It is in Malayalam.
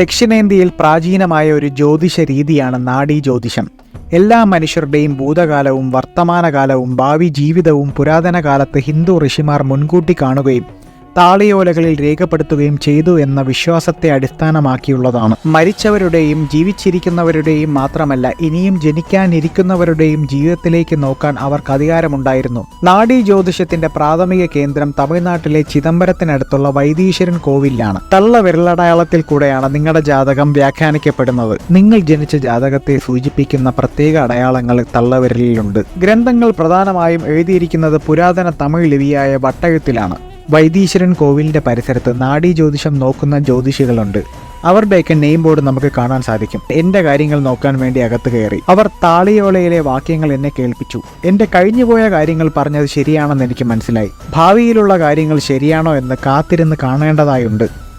ദക്ഷിണേന്ത്യയിൽ പ്രാചീനമായ ഒരു ജ്യോതിഷ രീതിയാണ് നാഡീ ജ്യോതിഷം. എല്ലാ മനുഷ്യരുടെയും ഭൂതകാലവും വർത്തമാനകാലവും ഭാവി ജീവിതവും പുരാതന കാലത്ത് ഹിന്ദു ഋഷിമാർ മുൻകൂട്ടി കാണുകയും താളിയോലകളിൽ രേഖപ്പെടുത്തുകയും ചെയ്തു എന്ന വിശ്വാസത്തെ അടിസ്ഥാനമാക്കിയുള്ളതാണ്. മരിച്ചവരുടെയും ജീവിച്ചിരിക്കുന്നവരുടെയും മാത്രമല്ല ഇനിയും ജനിക്കാനിരിക്കുന്നവരുടെയും ജീവിതത്തിലേക്ക് നോക്കാൻ അവർക്ക് അധികാരമുണ്ടായിരുന്നു. നാഡീ ജ്യോതിഷത്തിന്റെ പ്രാഥമിക കേന്ദ്രം തമിഴ്നാട്ടിലെ ചിദംബരത്തിനടുത്തുള്ള വൈദീശ്വരൻ കോവിലാണ്. തള്ള വിരലടയാളത്തിൽ കൂടെയാണ് നിങ്ങളുടെ ജാതകം വ്യാഖ്യാനിക്കപ്പെടുന്നത്. നിങ്ങൾ ജനിച്ച ജാതകത്തെ സൂചിപ്പിക്കുന്ന പ്രത്യേക അടയാളങ്ങൾ തള്ളവിരലിലുണ്ട് ഗ്രന്ഥങ്ങൾ പ്രധാനമായും എഴുതിയിരിക്കുന്നത് പുരാതന തമിഴ് ലിപിയായ വട്ടഴുത്തിലാണ്. വൈദീശ്വരൻ കോവിലിന്റെ പരിസരത്ത് നാഡീ ജ്യോതിഷം നോക്കുന്ന ജ്യോതിഷികളുണ്ട്. അവരുടെയൊക്കെ നെയിം ബോർഡ് നമുക്ക് കാണാൻ സാധിക്കും. എന്റെ കാര്യങ്ങൾ നോക്കാൻ വേണ്ടി അകത്ത് കയറി. അവർ താളിയോലയിലെ വാക്യങ്ങൾ എന്നെ കേൾപ്പിച്ചു. എന്റെ കഴിഞ്ഞുപോയ കാര്യങ്ങൾ പറഞ്ഞത് ശരിയാണെന്ന് എനിക്ക് മനസ്സിലായി. ഭാവിയിലുള്ള കാര്യങ്ങൾ ശരിയാണോ എന്ന് കാത്തിരുന്ന് കാണേണ്ടതായുണ്ട്.